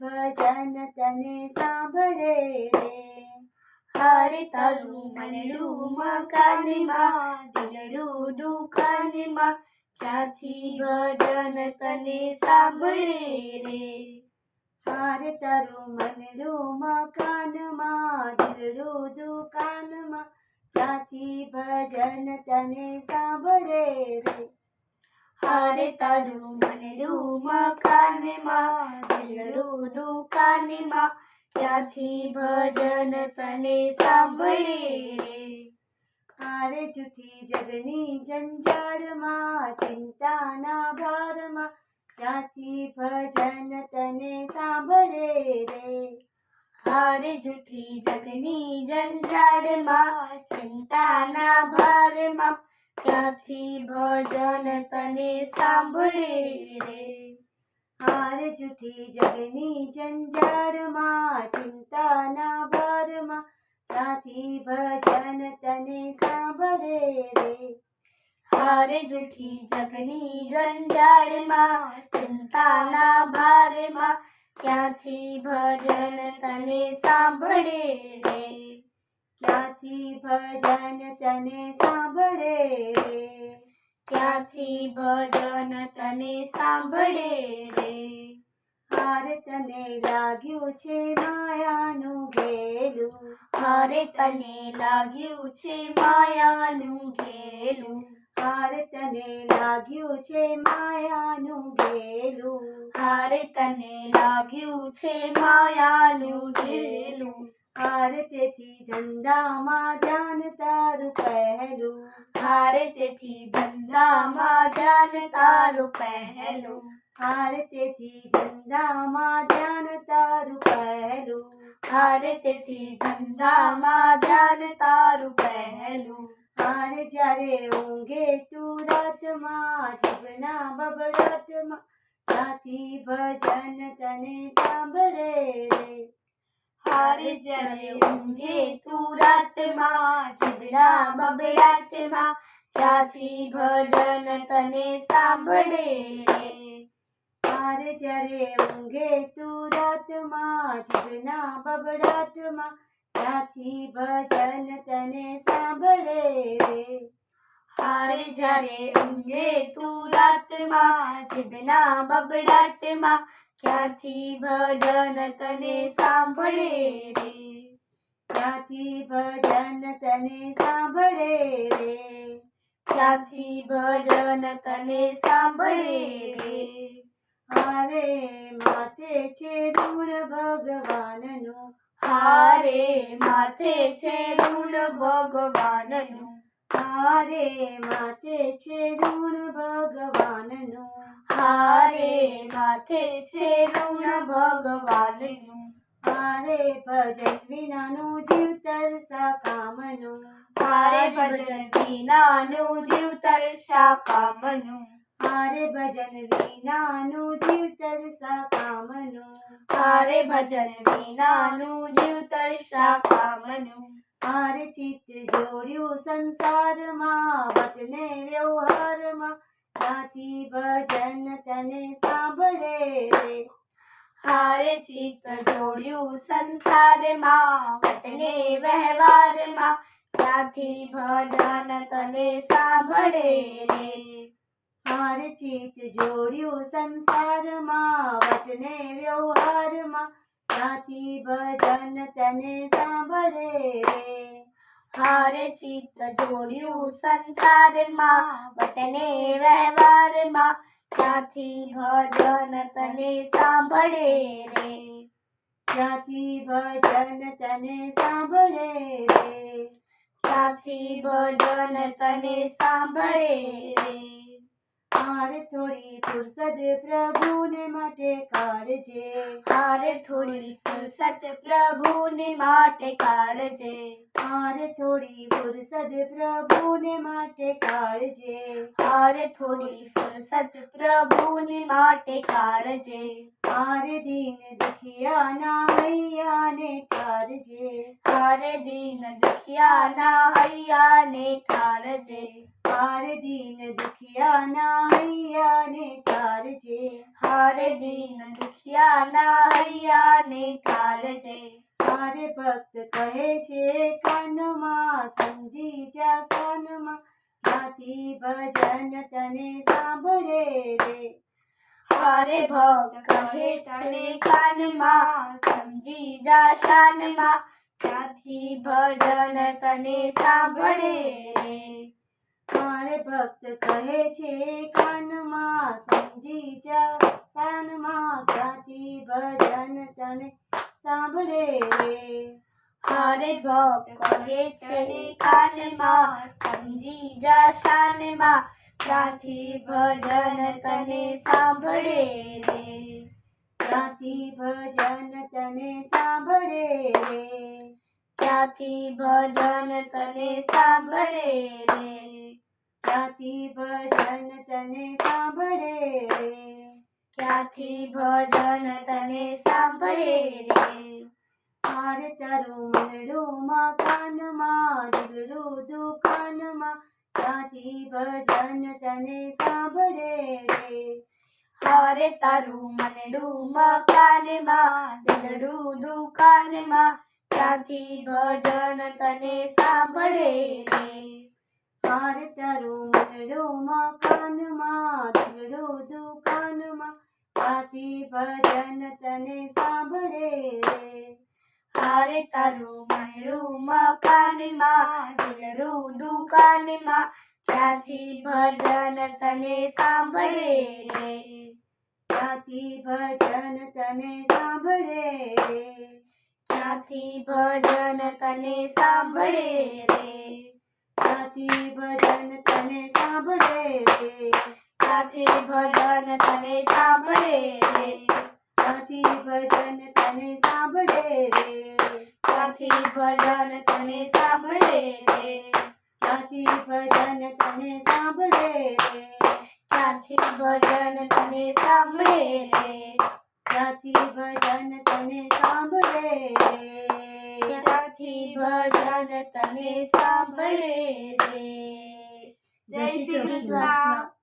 ભજન તને સાંભળે રે હારે તારું મનડું મકાનમાં દિલડું દુકાનમાં ક્યાંથી ભજન તને સાંભળે રે હારે તારું મનડું મકાનમાં દિલડું દુકાનમાં ક્યાંથી ભજન તને સાંભળે રે હારે તારું મનડું મકાનમાં દિલડું દુકાનમાં ક્યાંથી ભજન તને સાંભળે રે હારે જૂઠી જગની જંજાળમાં ચિંતાના ભારમાં ત્યાંથી ભજન તને સાંભળે રે હારે જૂઠી જગની જંજાળમાં ચિંતાના ભારમાં ક્યાંથી ભજન તને સાંભળે રે હારે જૂઠી જગની જંજાળમાં ચિંતાના ભારમાં ત્યાંથી ભજન તને સાંભળે રે હારે જૂઠી જગની જંજાળમાં ચિંતાના ભારમાં ક્યાંથી ભજન તને સાંભળે રે ક્યાંથી ભજન તને સાંભળે રે ક્યાંથી ભજન તને સાંભળે રે. હારે તને લાગ્યું છે માયાનું ઘેલું હારે તને લાગ્યું છે માયાનું ઘેલું હારે તને લાગ્યું છે માયાનું ઘેલું હારે તને લાગ્યું છે માયાનું ઘેલું હારે તેથી ધંધામાં ધ્યાન તારું પહેલું. હારે તેથી ધંધામાં ધ્યાન તારું પહેલું. હારે તેથી ધંધામાં ધ્યાન તારું પહેલું. હારે તેથી ધંધામાં ધ્યાન તારું પહેલું. હારે જ્યારે ઊંઘે તું રાતમાં જીવના બબડાટમાં, ત્યાંથી ભજન તને સાંભળે રે. હારે જ્યારે ઊંઘે તું રાતમાં જીવડા બબડાટમાં ત્યાંથી ભજન તને સાંભળે રે હારે જ્યારે ઊંઘે તું રાતમાં જીવના બબડાટમાં ત્યાંથી ભજન તને સાંભળે રે હારે જ્યારે ઊંઘે તું રાતમાં જીવના બબડાટમાં ક્યાંથી ભજન તને સાંભળે રે? ક્યાંથી ભજન તને સાંભળે રે? ક્યાંથી ભજન તને સાંભળે રે? હારે માથે છે ઋણ ભગવાનનું, હારે માથે છે ઋણ ભગવાનનું, હારે માથે છે ઋણ ભગવાનનું હારે માથે છે ઋણ ભગવાનનું. હારે ભજન વિનાનું જીવતર કામનું. હારે ભજન વિનાનું જીવતર તરસા કામનું. હારે ભજન વિનાનું જીવ તરસા કામનું. હારે ભજન વિનાનું જીવ તરસા કામનું. હારે ચિત્ત જોડ્યું સંસારમાં વટને ભજન તને સાંભળે રે. હારે ચિત્ત જોડ્યું સંસારમાં વતને વ્યવહારમાં ત્યાંથી ભજન તને સાંભળે રે. હાર ચિત્ત જોડ્યું સંસારમાં વટને વ્યવહારમાં ત્યાંથી ભજન તને સાંભળે રે. હારે ચિત્ત જોડ્યું સંસારમાં વતને વ્યવહારમાં ત્યાંથી ભજન તને સાંભળે રે ક્યાંથી ભજન તને સાંભળે રે ત્યાંથી ભજન તને સાંભળે થોડી ફુરસદ પ્રભુને માટે કાઢજે હારે થોડી ફુરસત પ્રભુને માટે કાઢજે હારે થોડી ફુરસદ પ્રભુને માટે કાઢજે હારે થોડી ફુરસત પ્રભુને માટે કાઢજે हर दिन दुखिया ना हैया ने ठार जे। हर दिन दुखिया ना हैया ने ठार जे। हर दिन दुखिया ना हैया ने ठार जे। हर दिन दुखिया ना हैया ने ठार जे। हर भक्त कहे छे कनमा समझी जा सनमा। नाती भजन હારે ભક્ત કહે છે કાનમાં, સમજી જા શાનમાં. ક્યાંથી ભજન તને સાંભળે રે? મારે ભક્ત કહે છે કાનમાં, સમજી જા શાનમાં. ક્યાંથી ભજન તને સાંભળે રે? હારે ભક્ત કહે છે કાનમાં, સમજી જા શાનમાં. ત્યાંથી ભજન તને સાંભળે રે ક્યાંથી ભજન તને સાંભળે રે ત્યાંથી ભજન તને સાંભળે રે ક્યાંથી ભજન તને સાંભળે રે ક્યાંથી ભજન તને સાંભળે રે ભજન તને સાંભળે રે. હારે તારું મનડું મકાનમાં દિલડું દુકાનમાં, ત્યાંથી ભજન તને સાંભળે રે. હારે તારું મનડું મકાનમાં દિલડું દુકાનમાં, ત્યાંથી ભજન તને સાંભળે રે. હારે તારું મનડું મકાનમાં દિલડું દુકાનમાં ત્યાંથી ભજન તને સાંભળે રે ક્યાંથી ભજન તને સાંભળે રે ત્યાંથી ભજન તને સાંભળે રે ક્યાંથી ભજન તને સાંભળે રે ત્યાંથી ભજન તને સાંભળે રે ક્યાંથી ભજન તને સાંભળે રે ત્યાંથી ભજન તને સાંભળે રે ક્યાંથી ભજન તને સાંભળે રે ત્યાંથી ભજન તને સાંભળે રે ક્યાંથી ભજન તને સાંભળે રે ત્યાંથી ભજન તને સાંભળે રે જય શ્રી કૃષ્ણ. કૃષ્ણ